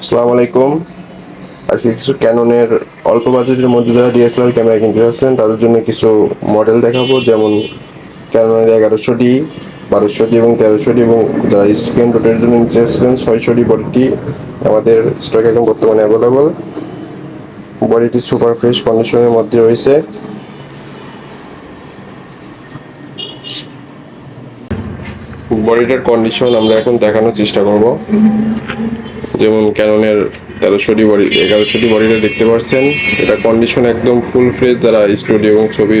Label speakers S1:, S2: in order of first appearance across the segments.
S1: আসসালামু আলাইকুম আজকে কিছু ক্যাননের অল্প বাজেটের মধ্যে যারা ডিএসএলআর ক্যামেরা কিনতে যাচ্ছেন, তাদের জন্য কিছু মডেল দেখাবো। যেমন ক্যাননের এগারোশো ডি বারোশো ডি এবং তেরোশো ডি এবং যারা স্ক্রিন রোটের জন্য নিতে যাচ্ছেন, ছয়শো ডি বডিটি আমাদের স্টক এখন বর্তমানে অ্যাভেলেবল বডিটি সুপার ফ্রেশ কন্ডিশনের মধ্যে রয়েছে। বডিটার কন্ডিশন আমরা এখন দেখানোর চেষ্টা করব। যেমন ক্যাননের তেরোশোটি বডি, এগারোশোটি বডিটা দেখতে পাচ্ছেন এটা কন্ডিশন একদম ফুল ফ্রেশ যারা স্টুডিও এবং ছবি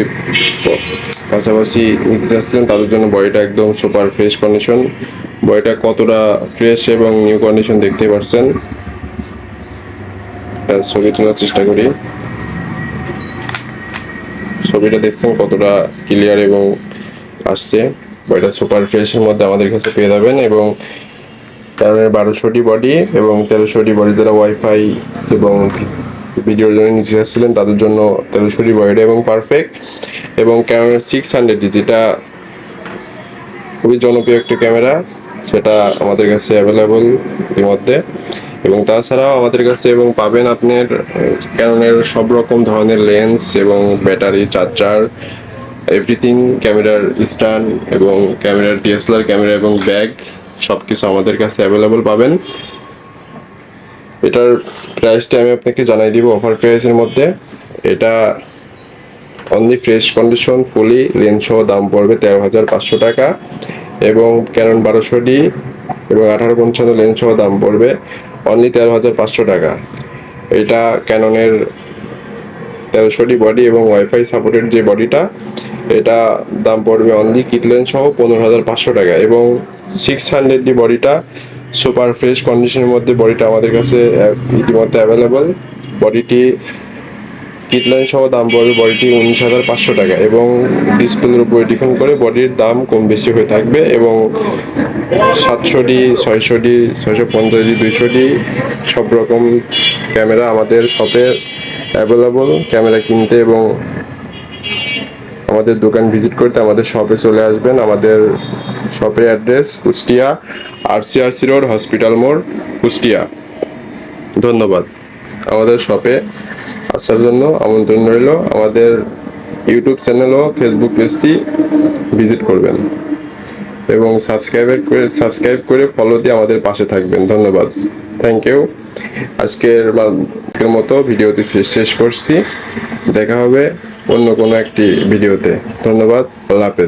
S1: পাশাপাশি নিতে চাচ্ছিলেন, তাদের জন্য বডিটা একদম সুপার ফ্রেশ কন্ডিশন বডিটা কতটা ফ্রেশ এবং নিউ কন্ডিশন দেখতে পাচ্ছেন ছবি তোলার চেষ্টা করি। ছবিটা দেখছেন কতটা ক্লিয়ার এবং আসছে। বডিটা সুপার ফ্রেশের মধ্যে আমাদের কাছে পেয়ে যাবেন এবং ক্যানোনের বারোশোটি বডি এবং তেরোশোটি বডি যারা ওয়াইফাই এবং ভিডিওর জন্য নিচে আসছিলেন, তাদের জন্য তেরোশোটি বডিটা এবং পারফেক্ট এবং ক্যানোনের সিক্স হান্ড্রেড যেটা খুবই জনপ্রিয় একটি ক্যামেরা সেটা আমাদের কাছে অ্যাভেলেবল ইতিমধ্যে। এবং তাছাড়াও আমাদের কাছে এবং পাবেন আপনার ক্যানোনের সব রকম ধরনের লেন্স এবং ব্যাটারি চার্জার এভরিথিং ক্যামেরার স্ট্যান্ড এবং ক্যামেরার ডিএসএলআর ক্যামেরা এবং ব্যাগ সব কিছু আমাদের কাছে অ্যাভেলেবল পাবেন। এটার প্রাইসটা আমি আপনাকে জানাই দিব অফার প্রাইসের মধ্যে। এটা only fresh condition fully lens দাম পড়বে তেরো হাজার পাঁচশো টাকা এবং ক্যানন বারোশো ডি এবং আঠারো পঞ্চান্ন লেন্স দাম পড়বে অনলি তেরো হাজার পাঁচশো টাকা। এটা ক্যাননের তেরোশো ডি বডি এবং ওয়াইফাই সাপোর্টেড যে বডিটা এটা দাম পড়বে অনলি কিটলেন সহ পনেরো হাজার পাঁচশো টাকা এবং সিক্স হান্ড্রেড ডি বডিটা সুপার ফ্রেশ কন্ডিশনের মধ্যে বডিটা আমাদের কাছে ইতিমধ্যে অ্যাভেলেবল বডিটি কিটলাইন সহ দাম পড়বে বডিটি উনিশ হাজার পাঁচশো টাকা এবং ডিসপ্লের উপরে ডিপেন্ড করে বডির দাম কম বেশি হয়ে থাকবে এবং সাতশো ডি ছয়শো ডি ছয়শো পঞ্চাশ ডি দুইশো ডি সব রকম ক্যামেরা আমাদের শপে অ্যাভেলেবল ক্যামেরা কিনতে এবং আমাদের দোকান ভিজিট করতে আমাদের শপে চলে আসবেন। আমাদের শপের address Kushtia RCRC road hospital মোড়, কুষ্টিয়া। ধন্যবাদ। আমাদের শপে আসার জন্য আমন্ত্রণ রইল। আমাদের ইউটিউব চ্যানেল ও ফেসবুক পেজটি ভিজিট করবেন। এবং সাবস্ক্রাইব করে সাবস্ক্রাইব করে ফলো দিয়ে আমাদের পাশে থাকবেন। ধন্যবাদ। থ্যাংক ইউ আজকের মতো ভিডিওটি শেষ করছি। দেখা হবে অন্য কোনো একটি ভিডিওতে। ধন্যবাদ আল্লাহ হাফেজ।